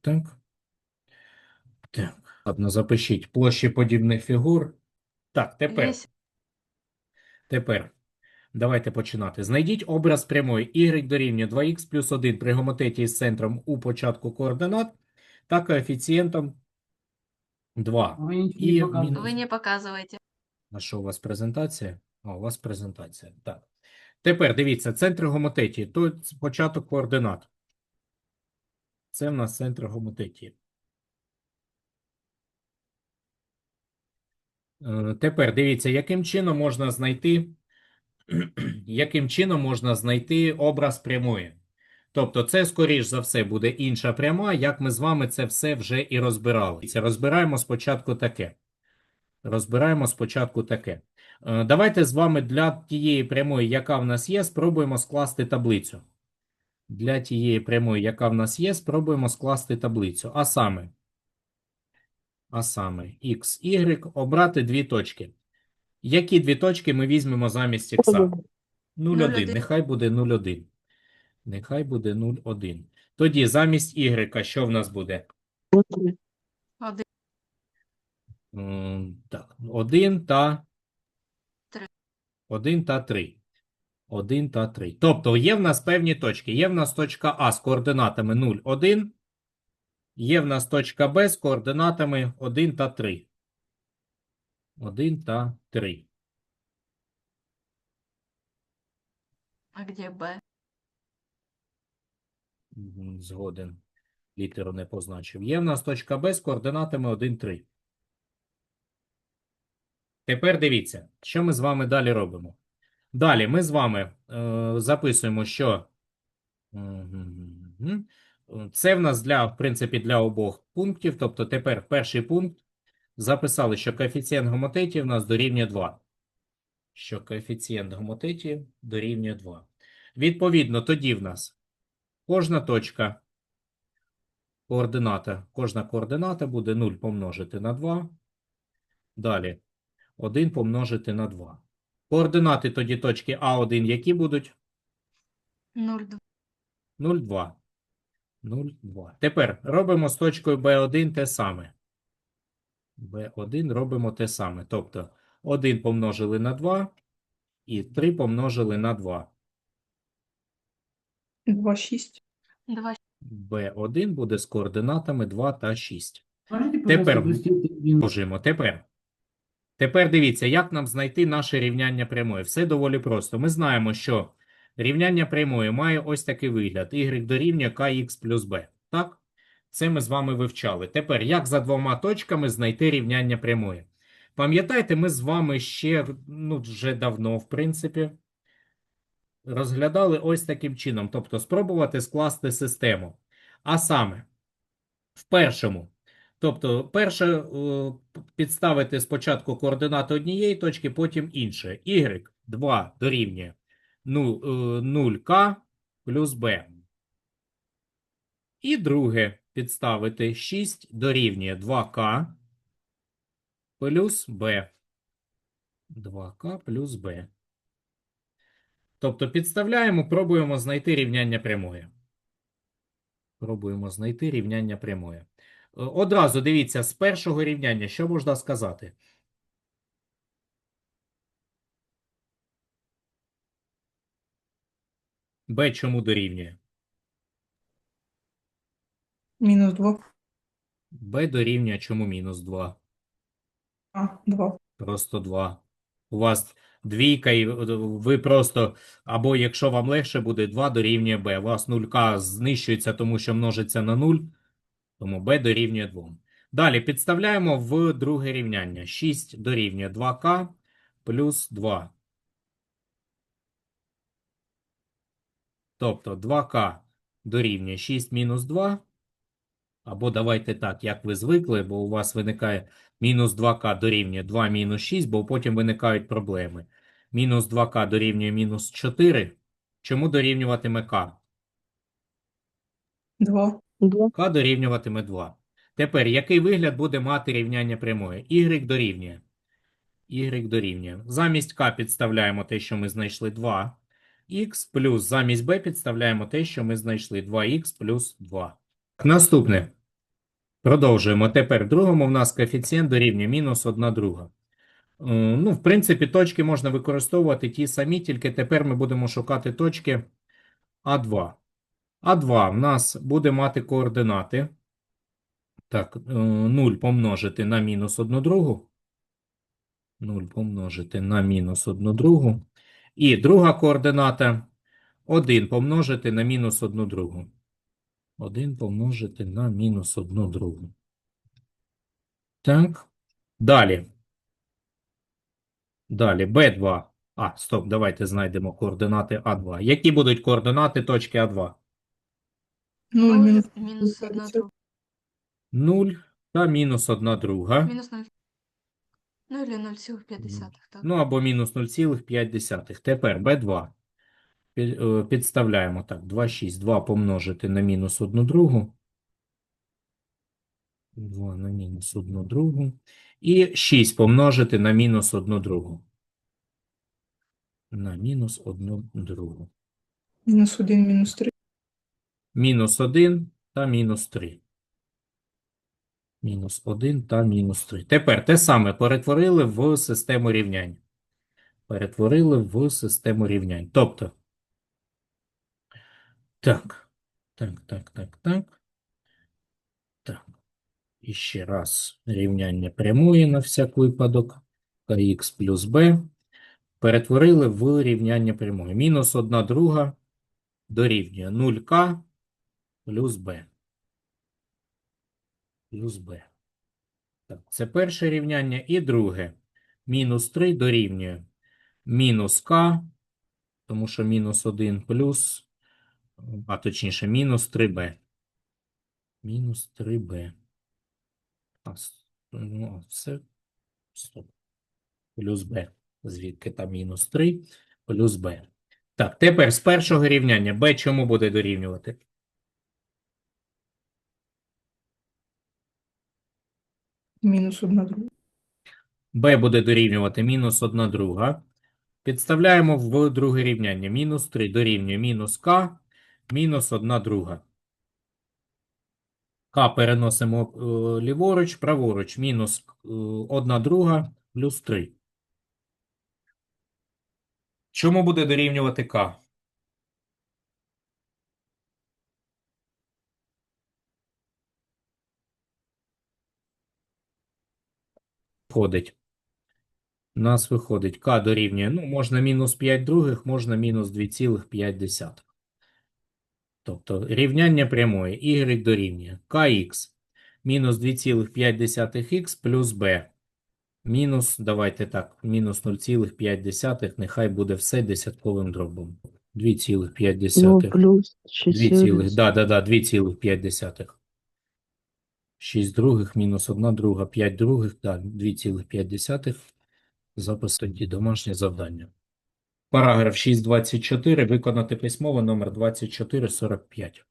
так. Так, ладно, запишіть площі подібних фігур. Так, тепер. Тепер давайте починати. Знайдіть образ прямої y дорівнює 2х плюс 1 при гомотеті з центром у початку координат та коефіцієнтом 2. Ви І не показуєте. мінус- Вы не показываете. А що у вас презентація? А, у вас презентація. Так. Тепер дивіться, центр гомотетії, то початок координат. Це в нас центр гомотетії. Е, Тепер дивіться, яким чином можна знайти, яким чином можна знайти образ прямої. Тобто, це, скоріш за все, буде інша пряма, як ми з вами це все вже і розбирали. Розбираємо спочатку таке. Розбираємо спочатку таке. Е, Давайте з вами для тієї прямої, яка в нас є, спробуємо скласти таблицю. Для тієї прямої, яка в нас є, спробуємо скласти таблицю. А саме, а саме x, y, обрати дві точки. Які дві точки ми візьмемо замість x? 0,1. 0,1. Нехай буде 0,1. Нехай буде 0,1. Тоді замість y, що в нас буде? Один. М, Так, 1 та Три. 1 та 3. 1 та 3. Тобто є в нас певні точки. Є в нас точка А з координатами 0, 1. Є в нас точка Б з координатами 1 та 3. 1 та 3. А где Б? Згоден. Літеру не позначив. Є в нас точка Б з координатами 1, 3. Тепер дивіться, що ми з вами далі робимо. Далі ми з вами е, записуємо, що це в нас для, в принципі, для обох пунктів. Тобто тепер перший пункт записали, що коефіцієнт гомотетії в нас дорівнює 2. Що коефіцієнт гомотетії дорівнює 2. Відповідно, тоді в нас кожна точка координата, кожна координата буде 0 помножити на 2. Далі 1 помножити на 2. Координати тоді точки А1 які будуть? 0,2. 0,2. 0,2. Тепер робимо з точкою B1 те саме. B1 робимо те саме. Тобто 1 помножили на 2 і 3 помножили на 2. 2, 6. 2. B1 буде з координатами 2 та 6. Тепер Продовжуємо. Тепер. Тепер дивіться, як нам знайти наше рівняння прямої. Все доволі просто. Ми знаємо, що рівняння прямої має ось такий вигляд. y дорівнює kx плюс b. Так? Це ми з вами вивчали. Тепер, як за двома точками знайти рівняння прямої? Пам'ятаєте, ми з вами ще, ну, вже давно, в принципі, розглядали ось таким чином. Тобто, спробувати скласти систему. А саме, в першому. Тобто, перше е, підставити спочатку координати однієї точки, потім іншої. Y 2 дорівнює ну, е, 0К плюс B. І друге підставити 6 дорівнює 2К плюс B. 2К плюс B. Тобто підставляємо, пробуємо знайти рівняння прямої. Пробуємо знайти рівняння прямої. Е, Одразу дивіться, з першого рівняння, що можна сказати? b чому дорівнює? Мінус 2. b дорівнює чому мінус 2? А, 2. Просто 2. У вас двійка, і ви просто, або якщо вам легше буде, 2 дорівнює b. У вас 0k знищується, тому що множиться на 0, тому b дорівнює 2. Далі підставляємо в друге рівняння. 6 дорівнює 2k плюс 2. Тобто 2k дорівнює 6 мінус 2. Або давайте так, як ви звикли, бо у вас виникає мінус 2к дорівнює 2 мінус 6, бо потім виникають проблеми. Мінус 2к дорівнює мінус 4. Чому дорівнюватиме k? 2. K дорівнюватиме 2. Тепер, який вигляд буде мати рівняння прямої? y дорівнює. y дорівнює. Замість k підставляємо те, що ми знайшли 2. х плюс замість b підставляємо те, що ми знайшли 2х плюс 2. Наступне. Продовжуємо. Тепер в другому в нас коефіцієнт дорівнює мінус 1 друга. Е, Ну, в принципі, точки можна використовувати ті самі, тільки тепер ми будемо шукати точки А2. А2 в нас буде мати координати. Так, 0 помножити на мінус 1 другу. 0 помножити на мінус 1 другу. І друга координата 1 помножити на мінус 1 другу. 1 помножити на мінус 1 другу. Так. Далі. Далі B2. А, стоп, давайте знайдемо координати А2. Які будуть координати точки А2? 0 минус Мінус 1 друга. 0 та мінус 1 друга. Мінус 0. Ну, или 0,5, так. Ну або мінус 0,5. Тепер B2. Під- е, Підставляємо так. 2, 6. 2 помножити на мінус 1 другу. 2 на мінус 1 другу. І 6 помножити на мінус 1 другу. На мінус 1 другу. Минус 1, минус 3. Мінус 1 та мінус 3. Мінус 1 та мінус 3. Тепер те саме перетворили в систему рівнянь. Перетворили в систему рівнянь. Тобто. Так. Так, так, так, так. Так. І ще раз рівняння прямої на всяк випадок. kx плюс b. Перетворили в рівняння прямої. Мінус 1 друга дорівнює 0к плюс b. Плюс b. Так, це перше рівняння. І друге. Мінус 3 дорівнює мінус k, тому що мінус 1 плюс, а точніше, мінус 3b. Мінус 3b. А, ну, все. Стоп. Плюс b. Звідки там мінус 3 плюс b. Так, тепер з першого рівняння b чому буде дорівнювати? Минус 1 друга. b буде дорівнювати мінус 1 друга. Підставляємо в друге рівняння. Мінус 3 дорівнює мінус k, мінус 1 друга. k переносимо е, ліворуч, праворуч. Мінус 1 друга плюс 3. Чому буде дорівнювати k? Входить. У нас виходить k дорівнює, ну, можна мінус 5 других, можна мінус 2,5. Тобто рівняння прямої y дорівнює kx мінус 2,5х плюс b. Мінус, давайте так, мінус 0,5, нехай буде все десятковим дробом. 2,5. Ну, плюс 2 да, да, да, 2,5. 6 других мінус 1 друга, 5 других, так, 2,5. Запис тоді домашнє завдання. Параграф 6.24. Виконати письмово номер 2445.